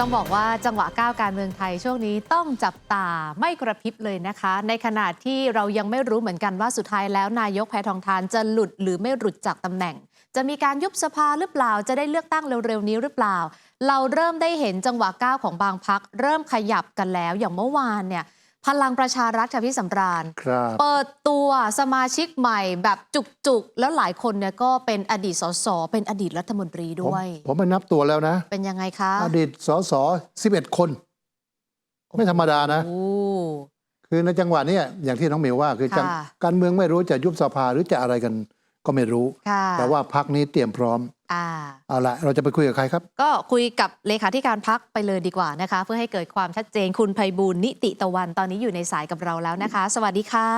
ต้องบอกว่าจังหวะก้าวการเมืองไทยช่วงนี้ต้องจับตาไม่กระพริบเลยนะคะ ในขณะที่เรายังไม่รู้เหมือนกันว่าสุดท้ายแล้วนายกแพทองทานจะหลุดหรือไม่หลุดจากตำแหน่ง จะมีการยุบสภาหรือเปล่าจะได้เลือกตั้งเร็วๆนี้หรือเปล่า เราเริ่มได้เห็นจังหวะก้าวของบางพักเริ่มขยับกันแล้วอย่างเมื่อวานเนี่ย พลังประชารัฐค่ะพี่สำราญ ครับเปิดตัวสมาชิกใหม่แบบจุกๆ แล้วหลายคนเนี่ยก็เป็นอดีตสสเป็นอดีตรัฐมนตรีผมด้วย ผมไปนับตัวแล้วนะ เป็นยังไงคะอดีตสส11 คน ไม่ธรรมดานะ โอ้ คือในจังหวะเนี้ยอย่างที่น้องหมิวว่า คือจังค่ะ การเมืองไม่รู้จะยุบสภาหรือจะอะไรกัน ก็ไม่รู้ ค่ะแต่ว่าพักนี้เตรียมพร้อม อ่า เอาละเราจะไปคุยกับใครครับ ก็คุยกับเลขาธิการพักไปเลยดีกว่านะคะ เพื่อให้เกิดความชัดเจนคุณไพบูลย์นิติตะวันตอนนี้อยู่ในสายกับเราแล้วนะคะ สวัสดีค่ะ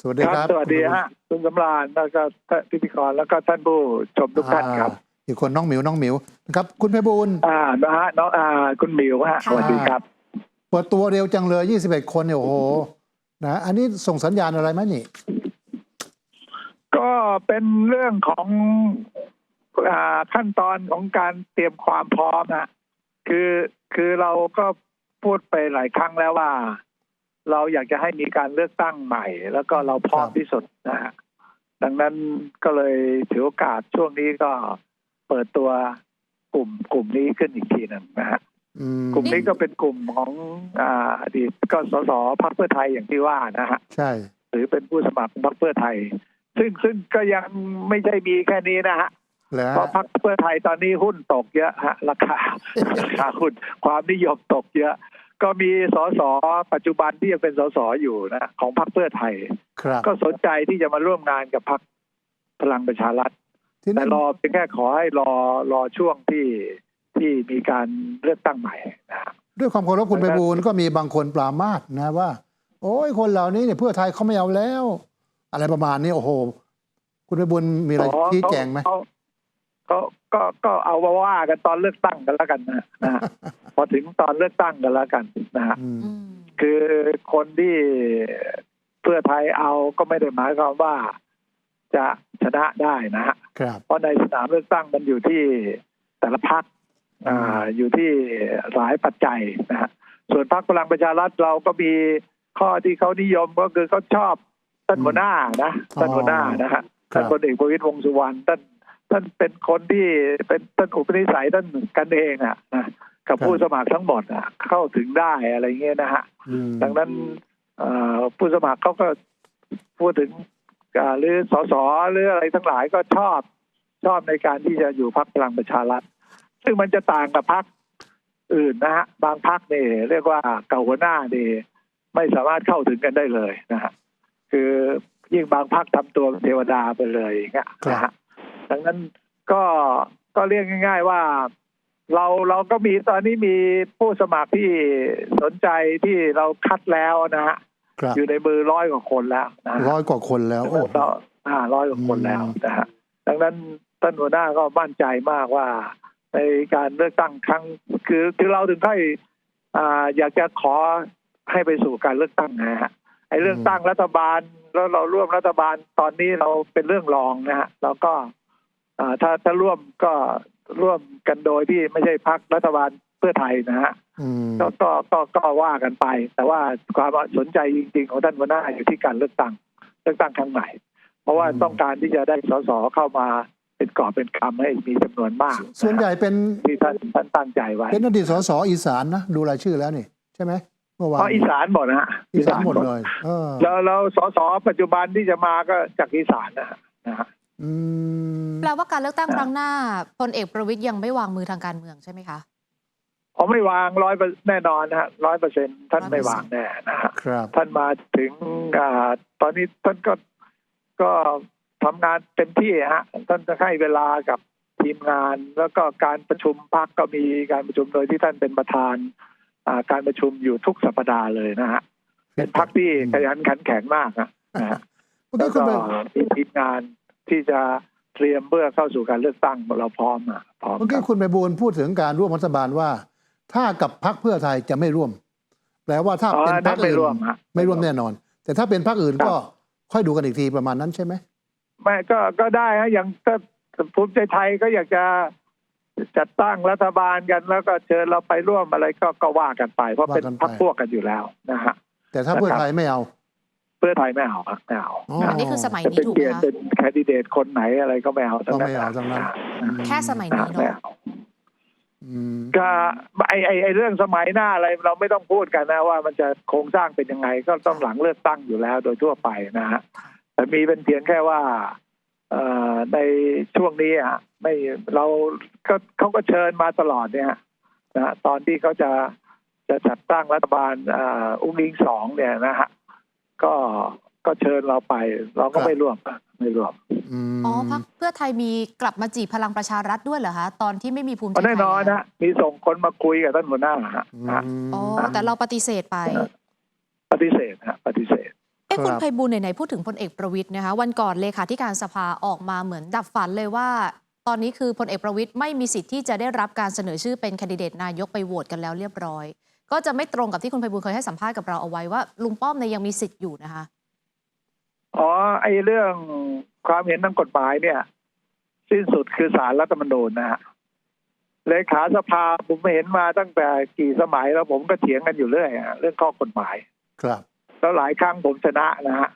สวัสดีครับสวัสดีฮะคุณสำราญแล้วก็ท่านพิธีกรแล้วก็ท่านผู้ชมทุกท่านครับ อ่าอีกคนน้องหมิวน้องหมิวนะครับคุณไพบูลย์อ่านะฮะน้องอ่าคุณหมิวฮะค่ะ สวัสดีครับ เปิดตัวเร็วจังเลย 21 คนเนี่ยโอ้โหนะอันนี้ส่งสัญญาณอะไรไหมนี่ ก็เป็นเรื่องของอ่าขั้นตอนของการเตรียมความพร้อมนะคือคือเราก็พูดไปหลายครั้งแล้วว่า เราอยากจะให้มีการเลือกตั้งใหม่ แล้วก็เราพร้อมครับที่สุดนะฮะดังนั้นก็เลยถือโอกาสช่วงนี้ก็เปิดตัวกลุ่มกลุ่มนี้ขึ้นอีกทีหนึ่งนะฮะอืมกลุ่มนี้ก็เป็นกลุ่มของอ่าอดีตก็สสพรรคเพื่อไทยอย่างที่ว่านะฮะใช่ หรือเป็นผู้สมัครพรรคเพื่อไทย ซึ่งซึ่งก็ยังไม่ใช่มีแค่นี้นะฮะแล้วเพราะพรรคเพื่อไทยตอนนี้หุ้นตกเยอะฮะราคาราคาหุ้นความนิยมตกเยอะ ก็มีสสปัจจุบันที่ยังเป็นสสอยู่นะของพรรคเพื่อไทยครับก็สนใจที่จะมาร่วมงานกับพรรคพลังประชารัฐที่แต่นั่นรอเป็นแค่ขอให้รอรอช่วงที่ที่มีการเลือกตั้งใหม่นะฮะด้วยความเคารพคุณไพบูลย์ก็มีบางคนปรามาสนะว่า โอ้ยคนเหล่านี้เนี่ยเพื่อไทยเขาไม่เอาแล้ว อะไรประมาณนี้โอ้โห คุณไพบูลย์มีอะไรอ๋อชี้แจงไหมเขาเขาก็ก็เอาว่าว่ากันตอนเลือกตั้งกันแล้วกันนะนะฮะพอถึงตอนเลือกตั้งกันแล้วกันนะฮะอืมอืมคือคนที่เพื่อไทยเอาก็ไม่ได้หมายความว่าจะชนะได้นะฮะครับเพราะในสนามเลือกตั้งมันอยู่ที่แต่ละพักอ่าอยู่ที่หลายปัจจัยนะฮะส่วนพรรคพลังประชารัฐเราก็มีข้อที่เขานิยมก็คือเขาชอบ ท่านหัวหน้านะท่านหัวหน้านะฮะครัท่านบพลเอกประวิตรวงษ์สุวรรณท่านท่านเป็นคนที่เป็นท่านอุปนิสัยท่านกันเองอะนะกับผู้สมัครทั้งหมดอะเข้าถึงได้อะไรเงี้ยนะฮะอืมดังนั้นเอ่อผู้สมัครเขาก็พูดถึงอ่าหรือสสหรืออะไรทั้งหลายก็ชอบชอบในการที่จะอยู่พรรคพลังประชารัฐ ซึ่งมันจะต่างกับพรรคอื่นนะฮะบางพรรคนี่เรียกว่าเก่าหัวหน้านี่ไม่สามารถเข้าถึงกันได้เลยนะฮะ คือยิ่งบางพรรคทำตัวเป็นเทวดาไปเลยอย่างเงี้ยนะฮะดังนั้นก็ก็เรียกง่าย ๆว่า เราเราก็มีตอนนี้มีผู้สมัครที่สนใจที่เราคัดแล้วนะฮะครับอยู่ในมือร้อยกว่าคนแล้วนะฮะร้อยกว่าคนแล้วโอ้เราอ่าร้อยกว่าคนแล้วนะฮะดังนั้นท่านหัวหน้าก็มั่นใจมากว่า ในการเลือกตั้งครั้ง คือคือเราถึงค่อยอ่าอยากจะขอให้ไปสู่การเลือกตั้งนะฮะไอ้ เลือกตั้งรัฐบาลแล้วเราร่วมรัฐบาลตอนนี้เราเป็นเรื่องรองนะฮะแล้วก็อ่าถ้าถ้าร่วมก็ร่วมกันโดยที่ไม่ใช่พักรัฐบาลเพื่อไทยนะฮะอืมก็ก็ก็ก็ว่ากันไป แต่ว่าความสนใจจริง ๆ ของท่านหัวหน้าอยู่ที่การเลือกตั้งเลือกตั้งครั้งใหม่ เพราะว่าอืมต้องการที่จะได้สสเข้ามาเป็นกอบเป็นคำให้มีจำนวนมาก ส่วนใหญ่เป็นที่ท่านท่านตั้งใจไว้เป็นอดีตสสอีสานนะดูรายชื่อแล้วนี่ใช่ไหม เมื่อวานเพราะอีสานหมดนะฮะอีสานหมดเลยเออแล้วแล้วสสปัจจุบันที่จะมาก็จากอีสานนะฮะนะฮะอืมแปลว่าการเลือกตั้งครั้งหน้าพลเอกประวิตยยังไม่วางมือทางการเมืองใช่ไหมคะผมไม่วางร้อยแน่นอนนะฮะร้อยเปอร์เซ็นท่านไม่วางแน่นะฮะครับท่านมาถึงอ่าตอนนี้ท่านก็ก็ทำงานเต็มที่ฮะท่านจะให้เวลากับทีมงาน แล้วก็การประชุมพักก็มีการประชุมโดยที่ท่านเป็นประธานอ่า การประชุมอยู่ทุกสัปดาห์เลยนะฮะเป็นพักที่ขยันขันแข็งมากนะนะฮะเมื่อแล้กี้วคุณก็ไปมีทีมงานที่จะเตรียมเพื่อเข้าสู่การเลือกตั้งเราพร้อมอะพร้อมเมื่อคกี้รับคุณไปบูลย์พูดถึงการร่วมรัฐบาลว่า ถ้ากับพรรคเพื่อไทยจะไม่ร่วมแปลว่าถ้าอ๋อเป็นพรนั่รนคไม่อื่นร่วมฮะไม่ร่วมแน่นอน แต่ถ้าเป็นพรรคอื่นครับก็ค่อยดูกันอีกทีประมาณนั้นใช่ไหมไม่ก็ก็ได้ฮะอย่างถ้าภูมิใจไทยก็อยากจะ จัดตั้งรัฐบาลกันแล้วก็เชิญเราไปร่วมอะไรก็ก็ว่ากันไป เพราะเป็นว่ากันไปพรรคพวกกันอยู่แล้วนะฮะแต่ถ้าเพื่อนะครับไทยไม่เอา เพื่อไทยไม่เอาครับไม่เอาอ๋อนะอันนี้คือสมัยจะนี้เป็นถูกเปไหมลี่ยนคะเป็นแคนดิเดตคนไหนอะไรก็ไม่เอาทั้งนั้นก็ไม่เอาทั้งนั้นแค่สมัยนี้ไม่เนาะเอาอืมก็ไอไอไอเรื่องสมัยหน้าอะไรเราไม่ต้องพูดกันนะว่ามันจะโครงสร้างเป็นยังไงก็ต้องหลังเลือกตั้งอยู่แล้วโดยทั่วไปนะฮะแต่มีเป็นเพียงแค่ว่าเอ่อในช่วงนี้อะ ไม่เราก็เขาก็เชิญมาตลอดเนี่ยฮะนะฮะตอนที่เขาจะจะจัดตั้งรัฐบาลเอ่ออุ้งอิงสองเนี่ยนะฮะก็ก็เชิญเราไป เราก็ไม่ร่วมอะไม่ร่วมอืมอ๋อพักเพื่อไทยมีกลับมาจีบพลังประชารัฐด้วยเหรอคะตอนที่ไม่มีภูมิใจเพราะไทแน่ยนอนแล้วนะมีส่งคนมาคุยกับท่านหัวหน้าฮะอืฮะมอ๋อแต่เราปฏิเสธไป ปฏิเสธฮะปฏิเสธเอ้ครับคุณไพบูลย์ไหนๆพูดถึงพลเอกประวิตยนะคะ วันก่อนเลขาธิการสภาออกมาเหมือนดับฝันเลยว่า ตอนนี้คือพลเอกประวิตยไม่มีสิทธิ์ที่จะได้รับการเสนอชื่อเป็นแคนดิเดตนายกไปโหวตกันแล้วเรียบร้อย ก็จะไม่ตรงกับที่คุณไพบูลย์เคยให้สัมภาษณ์กับเราเอาไว้ว่าลุงป้อมเนี่ยยังมีสิทธิ์อยู่นะคะอ๋อไอเรื่องความเห็นทางกฎหมายเนี่ย สิ้นสุดคือสารรัฐธรรมนูญนะฮะเลขาสภาผมเห็นมาตั้งแต่กี่สมัยแล้วผมก็เถียงกันอยู่เรื่อยอะเรื่องข้อกฎหมาย ครับ แล้วหลายครั้งผมชนะนะฮะ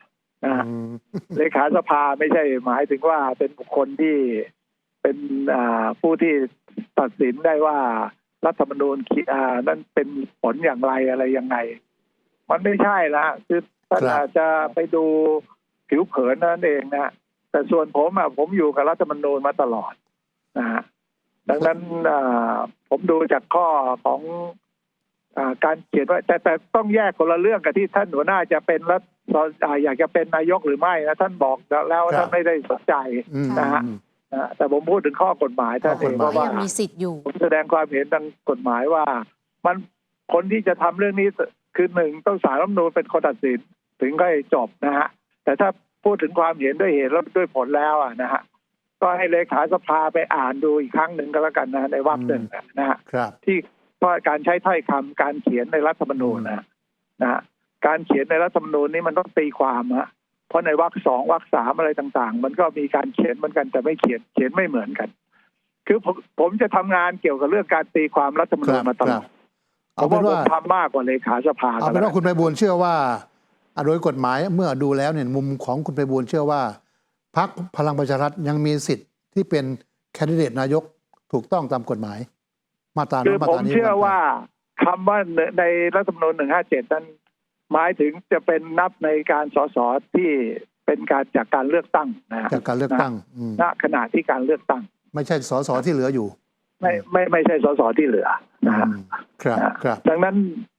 นะฮะอืมเลขาสภาไม่ใช่หมายถึงว่าเป็นบุคคลที่ เป็นอ่าผู้ที่ตัดสินได้ว่ารัฐธรรมนูญคิอ่านั่นเป็นผลอย่างไรอะไรยังไง มันไม่ใช่ละคือท่านครับอาจจะไปดูผิวเผินนั่นเองนะแต่ส่วนผมอะผมอยู่กับรัฐธรรมนูญมาตลอดนะฮะดังนั้นอ่าผมดูจากข้อของอาการเขียนไว่าแต่แต่ต้องแยกคนละเรื่องกับที่ท่านหัวหน้าจะเป็นรัฐอ่าอยากจะเป็นนายกหรือไม่นะท่านบอกแล้วครับท่านไม่ได้สนใจอืมนะฮะ นะฮะแต่ผมพูดถึงข้อกฎหมายท่านเองข้อกฎหมายเพราะว่ายังมีสิทธิ์อยู่ ผมแสดงความเห็นทางกฎหมายว่า มันคนที่จะทำเรื่องนี้คือหนึ่งต้องสารรัฐธรรมนูญเป็นคนตัดสินถึงก็จบนะฮะ แต่ถ้าพูดถึงความเห็นด้วยเหตุและด้วยผลแล้วอะนะฮะก็ให้เลขาสภาไปอ่านดูอีกครั้งหนึ่งก็แล้วกันนะในวรรคหนึ่งอะนะฮะครับที่ว่าการใช้ถ้อยคำการเขียนในรัฐธรรมนูญนะนะฮะการเขียนในรัฐธรรมนูญนี่มันต้องตีความฮะ เพราะในวรรคสองวรรคสามอะไรต่าง ๆ มันก็มีการเขียนเหมือนกันแต่ไม่เขียนเขียนไม่เหมือนกัน คือผมผมจะทำงานเกี่ยวกับเรื่องการตีความรัฐธรรมคนูรัญบมาตคลรัอบดเอาเพเป็นราะว่าว่าผมทำมากกว่าเลขาสภาเอาก็เป็นแล้วว่าคุณไปบูลย์เชื่อว่าอะโดยกฎหมายเมื่อดูแล้วเนี่ยมุมของคุณไปบูลย์เชื่อว่าพรรคพลังประชารัฐยังมีสิทธิ์ที่เป็นแคนดิเดตนายกถูกต้องตามกฎหมาย มาตราคือโน้นมาผตมรานี้เชื่อไปว่าคำว่าในรัฐธรรมนูญหนึ่งห้าเจ็ดนั้น หมายถึงจะเป็นนับในการสสที่เป็นการจากการเลือกตั้งนะฮะจากการเลือกตั้งอืมณขณะที่การเลือกตั้ง ไม่ใช่สสที่เหลืออยู่ ไม่ไม่ไม่ใช่สสที่เหลือนะฮะอืมครับครับ ดังนั้น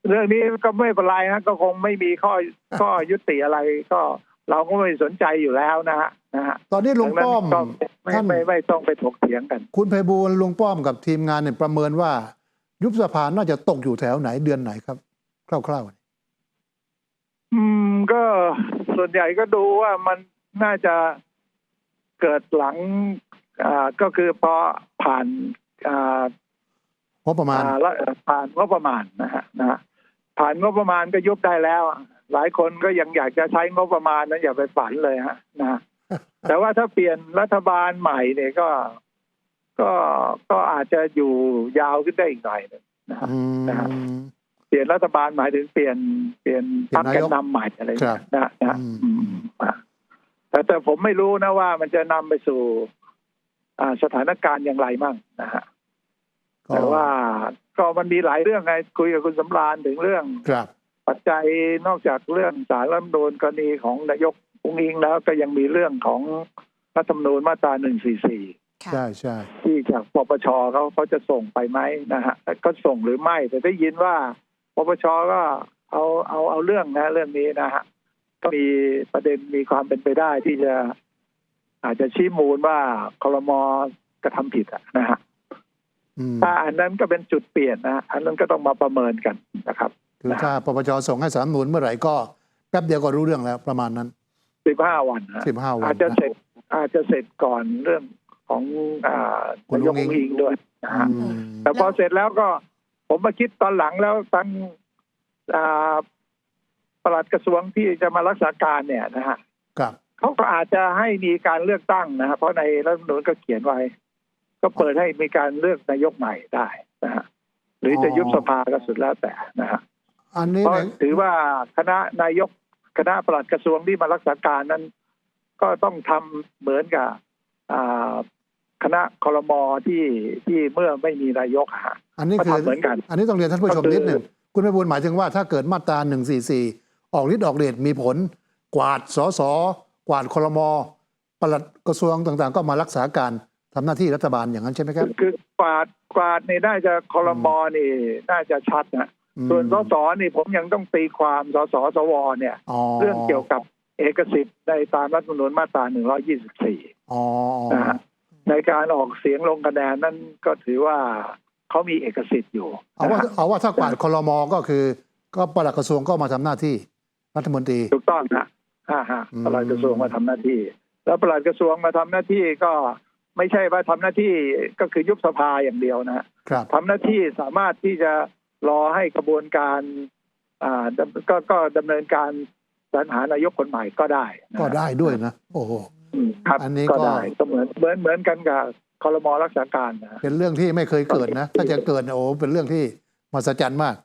เรื่องนี้ก็ไม่เป็นไรนะก็คงไม่มีข้อข้อยุติอะไรก็เราก็ไม่สนใจอยู่แล้วนะฮะนะฮะตอนนี้ลุงดันั้นป้อมก็ไม่ท่านไม่ไม่ต้องไปถกเถียงกัน คุณไพบูลย์ลุงป้อมกับทีมงานเนี่ยประเมินว่า ยุบสภาน่าจะตกอยู่แถวไหนเดือนไหนครับ คร่าวอืม ก็ส่วนใหญ่ก็ดูว่ามันน่าจะเกิดหลังอ่าก็คือพอผ่านอ่าๆงบประมาณอ่าแล้วผ่านงบประมาณนะฮะนะฮะผ่านงบประมาณก็ยุบได้แล้ว หลายคนก็ยังอยากจะใช้งบประมาณนั้นอย่าไปฝันเลยฮะนะแต่ว่าถ้าเปลี่ยนรัฐบาลใหม่เนี่ยก็ก็ก็อาจจะอยู่ยาวขึ้นได้อีกหน่อยหนึงนะฮะอืมนะฮะ เปลี่ยนรัฐบาลหมายถึงเปลี่ยนเปลี่ยนพรรคเปลี่แกยนนายกนนำใหม่อะไรอย่างครัเงี้บยนะนะอืมอืมอะแต่แต่ผมไม่รู้นะว่ามันจะนำไปสู่อ่าสถานการณ์อย่างไรมั่งนะฮะก็แต่ว่าก็มันมีหลายเรื่องไงคุยกับคุณสำราญถึงเรื่องครับปัจจัยนอกจากเรื่องสารรัฐธรรมนูญกรณีของนายกอุ้งอิงแล้วก็ยังมีเรื่องของรัฐธรรมนูญมาตราหนึ่งสี่สี่ค่ะใช่ใช่ที่จากปปชเขาเขาจะส่งไปไหมนะฮะก็ส่งหรือไม่ แต่ได้ยินว่า ปปชก็เอาเอาเอาเรื่องนะ เรื่องนี้นะฮะก็มีประเด็นมีความเป็นไปได้ที่จะ อาจจะชี้มูลว่าคลมกระทำผิดอะนะฮะอืมถ้าอันนั้นก็เป็นจุดเปลี่ยนนะอันนั้นก็ต้องมาประเมินกันนะครับคือถ้าปปชส่งให้สามนุนเมื่อไหร่ก็แป๊บเดียวก็รู้เรื่องแล้วประมาณนั้นสิบห้าวันฮะสิบห้าวันอาจจะนะเสร็จ อาจจะเสร็จก่อนเรื่องของอ่าคุณนายกอุ้งอิงอุ้งอิงด้วยนะฮะอืมแต่พอเสร็จแล้วก็ ผมมาคิดตอนหลังแล้วตั้งอ่าปลัดกระทรวงที่จะมารักษาการเนี่ยนะฮะครับเขาก็อาจจะให้มีการเลือกตั้งนะฮะเพราะในรัฐธรรมนูญก็เขียนไว้ ก็เปิดให้มีการเลือกนายกใหม่ได้นะฮะหรือจะยุบสภาก็สุดแล้วแต่นะฮะอันนี้เพราะเนี่ยถือว่าคณะนายกคณะปลัดกระทรวงที่มารักษาการนั้น ก็ต้องทำเหมือนกับอ่า คณะคอรมอที่ที่เมื่อไม่มีนายกอะฮะอันนี้ก็คือทำเหมือนกัน อันนี้ต้องเรียนท่านผู้ชมก็คือนิดหนึ่งคุณพิบูลหมายถึงว่าถ้าเกิดมาตรา144 ออกฤทธิ์ออกเดชมีผล กวาดสสกวาดคลมปลัดกระทรวงต่างๆ ก็มารักษาการทำหน้าที่รัฐบาลอย่างนั้นใช่ไหมครับ คือกวาดกวาดนี่น่าจะคอรมอนี่น่าจะชัดนะอืมส่วนสสนี่ผมยังต้องตีความสสสวเนี่ยอ๋อเรื่องเกี่ยวกับเอกสิทธิ์ในตามรัฐธรรมนูญมาตรา124อ๋อนะฮะ ในการออกเสียงลงคะแนนนั้นก็ถือว่าเขามีเอกสิทธิ์อยู่เอาว่านะฮะเอาว่าถ้ากวาดคลมก็คือ ก็ปลัดกระทรวงก็มาทำหน้าที่รัฐมนตรีถูกต้องนะฮ่าฮะอืมปลัดกระทรวงมาทำหน้าที่ แล้วปลัดกระทรวงมาทำหน้าที่ก็ไม่ใช่ว่าทำหน้าที่ก็คือยุบสภาอย่างเดียวนะฮะครับทำหน้าที่สามารถที่จะรอให้กระบวนการอ่าดำก็ก็ดำเนินการสรรหานายกคนใหม่ก็ได้นะก็ได้ด้วยนะ โอ้โหอืม ครับอันนี้ก็ก็ได้ก็เหมือนเหมือนเหมือนกันกับคอรมอรักษาการนะฮะเป็นเรื่องที่ไม่เคยเกิดนะ ถ้าจะเกิดเนี่ยโอ้เป็นเรื่องที่มหัศจรรย์มาก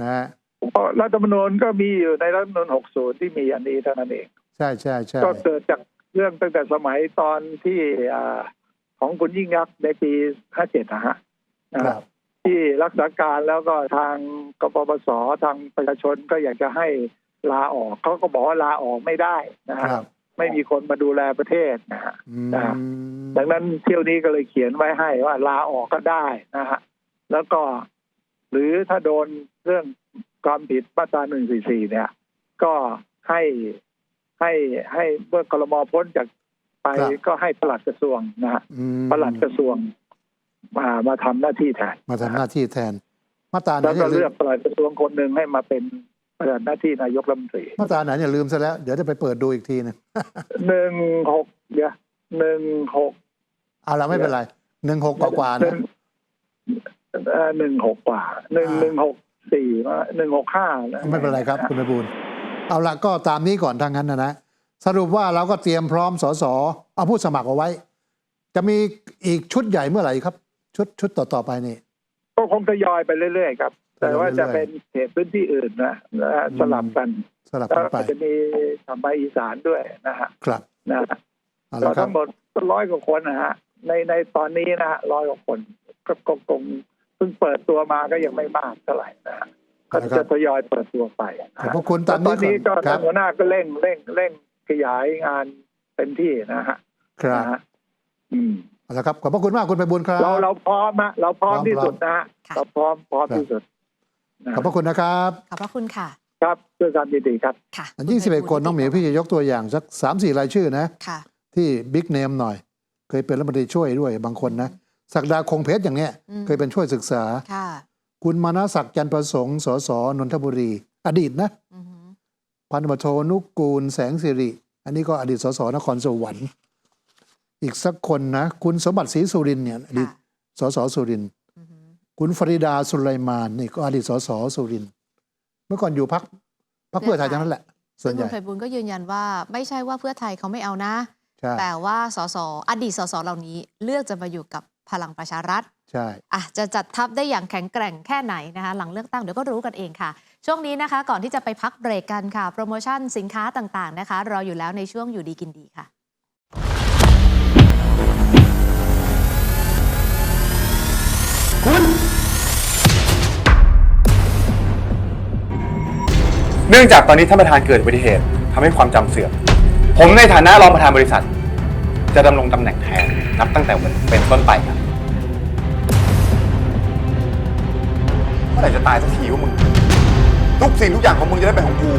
นะฮะเพราะรัฐธรรมนูญก็มีอยู่ในรัฐธรรมนูญ60 ที่มีอันนี้เท่านั้นเอง ใช่ใช่ใช่ ก็เกิดจากเรื่องตั้งแต่สมัยตอนที่อ่าของคุณยิ่งยักษ์ในปี 57นะฮะนะคครัรับบที่รักษาการแล้วก็ทางกปปสทางประชาชนก็อยากจะให้ลาออกเขาก็บอกว่าลาออกไม่ได้นะฮะ ครับ ไม่มีคนมาดูแลประเทศนะฮะอืมนะดังนั้นเที่ยวนี้ก็เลยเขียนไว้ให้ว่าลาออกก็ได้นะฮะแล้วก็ หรือถ้าโดนเรื่องความผิดมาตราหนึ่งสี่สี่เนี่ย ก็ให้ให้ให้เมื่อกรมอพ้นจากไปครับก็ให้ปลัดกระทรวงนะฮะอืมปลัดกระทรวงมามาทำหน้าที่แทน มาทำหน้าที่แทน มาตราไหนแล้วก็อย่าลืเลือมกปลัดกระทรวงคนหนึ่งให้มาเป็น ปฏิบัติหน้าที่นายกรัฐมนตรีมาตราไหนอย่าลืมซะแล้ว เดี๋ยวจะไปเปิดดูอีกทีนึงหนึ่งหกเดี๋ยวหนึ่งหกเอาละไม่เป็นไรหนึ่งหกกว่าๆหนึ่นะงเอ่อหนึ่งหกกว่าหนึ่งอ่าหนึ่งหกสี่หนึ่งหกห้าไม่เป็นไรครับ คุณพิบูลเอาละก็ตามนี้ก่อนทางนั้นนะนะสรุปว่าเราก็เตรียมพร้อมสสเอาผู้สมัครเอาไว้ จะมีอีกชุดใหญ่เมื่อไหร่ครับ ชุดชุดต่อๆไปนี่ก็คงทยอยไปเรื่อยๆครับ แต่ว่าจะทยอยเป็นเขตพื้นที่อื่นนะนะฮะอืมสลับกันสลับแล้กัวนไปก็จะมีทำไปอีสานด้วยนะฮะครับนะฮะเอาก็ละครัทั้บงหมดร้อยกว่าคนนะฮะในในตอนนี้นะฮะร้อยกว่าคนก็คงคงเพิ่งเปิดตัวมาก็ยังไม่มากเท่าไหร่นะฮะก็นะครับจะทยอยเปิดตัวไปนะขอบฮะพระคุณตามตนี้อนนี้ก่ก็อนครับหัวหน้าก็เร่งเร่งเร่งขยายงานเต็มที่นะฮะครับนะฮะอืมเอาละครับขอบพระคุณมากคุณไปบุญครับ เราเราพร้อมฮะเราพร้อมพร้อมที่สุดนะฮะค่ะเราพร้อมพร้อมครับที่สุดนะ ขอบพระคุณนะครับ ขอบพระคุณค่ะ ครับด้วยความยินดีครับ ค่ะอันยี่สิบเอ็ดคนน้องหมิวพี่จะยกตัวอย่างสักสามสี่รายชื่อนะ ค่ะ ที่บิ๊กเนมหน่อย เคยเป็นรัฐมนตรีช่วยด้วยบางคนนะศักดาคงเพชรอย่างเนี้ย อืม เคยเป็นช่วยศึกษา ค่ะคุณมานะศักดิ์จันทร์ประสงค์สสนนทบุรี อดีตนะ อือหือพันธบทโทนุกูลแสงสิริ อันนี้ก็อดีตสสนครสวรรค์ อีกสักคนนะ คุณสมบัติศรีสุรินทร์เนี่ยอดีตค่ะสสสุรินทร์อือหือ คุณฟริดาสุไลมานนี่ก็อดีตสสสุรินทร์เมื่อก่อนอยู่พักพักเพื่อไทยทั้งนั้นแหละ ส่ซึ่วนงใหคุญ่ณไพบุญก็ยืนยันว่า ไม่ใช่ว่าเพื่อไทยเขาไม่เอานะ ใช่ แต่ว่าสสอดีตสสเหล่านี้เลือกจะมาอยู่กับพลังประชารัฐใช่อะจะจัดทัพได้อย่างแข็งแกร่งแค่ไหนนะคะ หลังเลือกตั้งเดี๋ยวก็รู้กันเองค่ะ ช่วงนี้นะคะ ก่อนที่จะไปพักเบรกกันค่ะ โปรโมชั่นสินค้าต่างๆนะคะ รออยู่แล้วในช่วงอยู่ดีกินดีค่ะ เนื่องจากตอนนี้ท่านประธานเกิดอุบัติเหตุทำให้ความจำเสื่อม ผมในฐานะรองประธานบริษัท จะดำรงตำแหน่งแทนนับตั้งแต่วันเป็นต้นไปครับ เมื่อไหร่จะตายสักทีวะมึง ทุกสิ่งทุกอย่างของมึงจะได้เป็นของกู